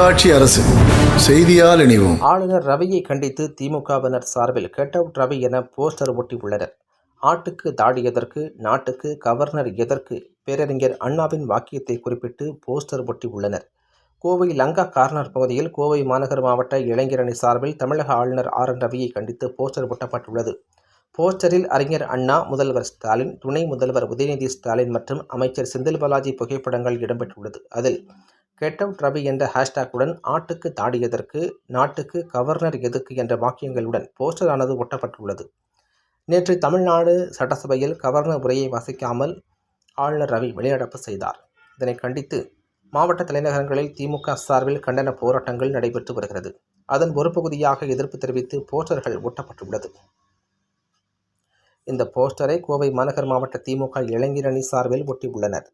உள்ளாட்சி அரசு. செய்தியால் இணைவோம். ஆளுநர் ரவியை கண்டித்து திமுகவினர் சார்பில் கெட் அவுட் ரவி என போஸ்டர் ஒட்டி உள்ளனர் ஆட்டுக்கு தாடி எதற்கு நாட்டுக்கு கவர்னர் எதற்கு பேரறிஞர் அண்ணாவின் வாக்கியத்தை குறிப்பிட்டு போஸ்டர் ஒட்டி உள்ளனர் கோவை லங்கா கார்னர் பகுதியில் கோவை மாநகர் மாவட்ட இளைஞரணி சார்பில் தமிழக ஆளுநர் ஆர் என் ரவியை கண்டித்து போஸ்டர் ஒட்டப்பட்டுள்ளது. போஸ்டரில் அறிஞர் அண்ணா முதல்வர் ஸ்டாலின் துணை முதல்வர் உதயநிதி ஸ்டாலின் மற்றும் அமைச்சர் செந்தில் பாலாஜி புகைப்படங்கள் இடம்பெற்றுள்ளது. அதில் கெட் அவுட் ரவி என்ற ஹேஷ்டாக்குடன் ஆட்டுக்கு தாடி எதற்கு நாட்டுக்கு கவர்னர் எதுக்கு என்ற வாக்கியங்களுடன் போஸ்டரானது ஒட்டப்பட்டுள்ளது. நேற்று தமிழ்நாடு சட்டசபையில் கவர்னர் உரையை வாசிக்காமல் ஆளுநர் ரவி வெளியடப்பு செய்தார். இதனை கண்டித்து மாவட்ட தலைநகரங்களில் திமுக சார்பில் கண்டன போராட்டங்கள் நடைபெற்று வருகிறது. அதன் ஒரு பகுதியாக எதிர்ப்பு தெரிவித்து போஸ்டர்கள் ஒட்டப்பட்டுள்ளது. இந்த போஸ்டரை கோவை மாநகர் மாவட்ட திமுக இளைஞரணி சார்பில் ஒட்டியுள்ளனர்.